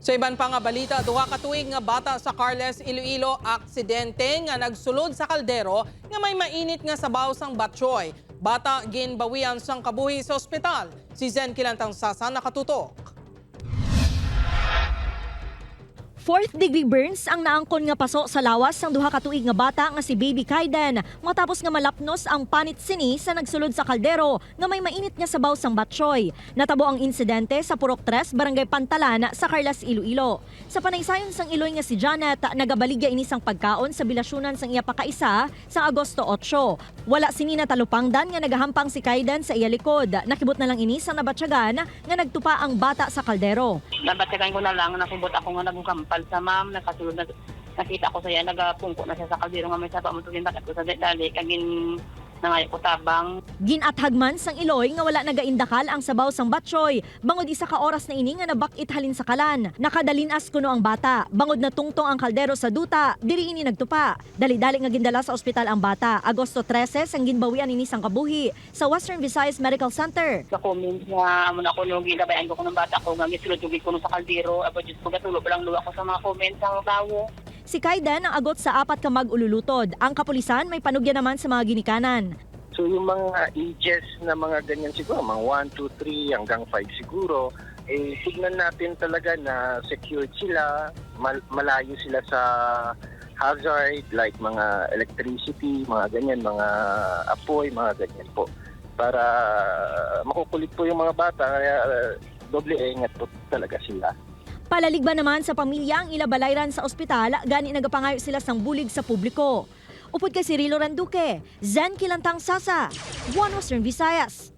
Sa iban pa nga balita, duha ka tuig nga bata sa Carles Iloilo aksidente nga nagsulod sa kaldero nga may mainit nga sabaw sang batchoy. Bata ginbawian sang kabuhi sa ospital. Si Zen Kilantang Sasa nakatutok. Fourth degree burns ang naangkon nga paso sa lawas sang duha ka tuig nga bata nga si Baby Kaiden matapos nga malapnos ang panit sini sa nagsulod sa kaldero nga may mainit nga sabaw sang batchoy. Natabo ang insidente sa Purok 3, Barangay Pantalan sa Carlas Iloilo. Sa panaysayon sang Iloy nga si Janet, nagabaligya ini sang pagkaon sa bilasyunan sang iya pakaisa sa Agosto 8. Wala sini na talupangdan nga nagahampang si Kaiden sa iya likod. Nakibot na lang ini sa nabatyagan nga nagtupa ang bata sa kaldero. Nabatikan ko na lang, nakibot ako nga nagkampal sa ma'am, nakasulod na, nakita ko sa iya, nagapungko na siya sa kaldero nga may sapa. Mo tulin bakit sa dali, kagin nangayo ko tabang. Ginathagman sang Iloy nga wala nagaindakal ang sabaw sang batchoy. Bangod isa ka oras na ini nga nabakit halin sa kalan. Nakadalinas kuno ang bata. Bangod na tungtong ang kaldero sa duta, diri ini nagtupa. Dali-dali nga gindala sa ospital ang bata. Agosto 13 sang ginbawian ini sang kabuhi sa Western Visayas Medical Center. Sa comment nga, amo na ko nung gilabayan ko ko ng bata ko, nga misulod yung ko nung sa kaldero, abo Diyos ko, gatulog lang luwa ko sa mga comment ang tawo. Si Kaiden ang agot sa apat ka mag-ululutod. Ang kapulisan may panugya naman sa mga ginikanan. So yung mga ages na mga ganyan siguro, mga 1, 2, 3 hanggang 5 siguro, eh tignan natin talaga na secured sila, mal- malayo sila sa hazard like mga electricity, mga ganyan, mga apoy, mga ganyan po. Para makukulit po yung mga bata, kaya uh, doble ingat po talaga sila. Palaligba naman sa pamilya ang ilabalayran sa ospital, gani nagapangayo sila sang bulig sa publiko. Upod kay Cirilo Randuque, Zen Kilantang Sasa, One Western Visayas.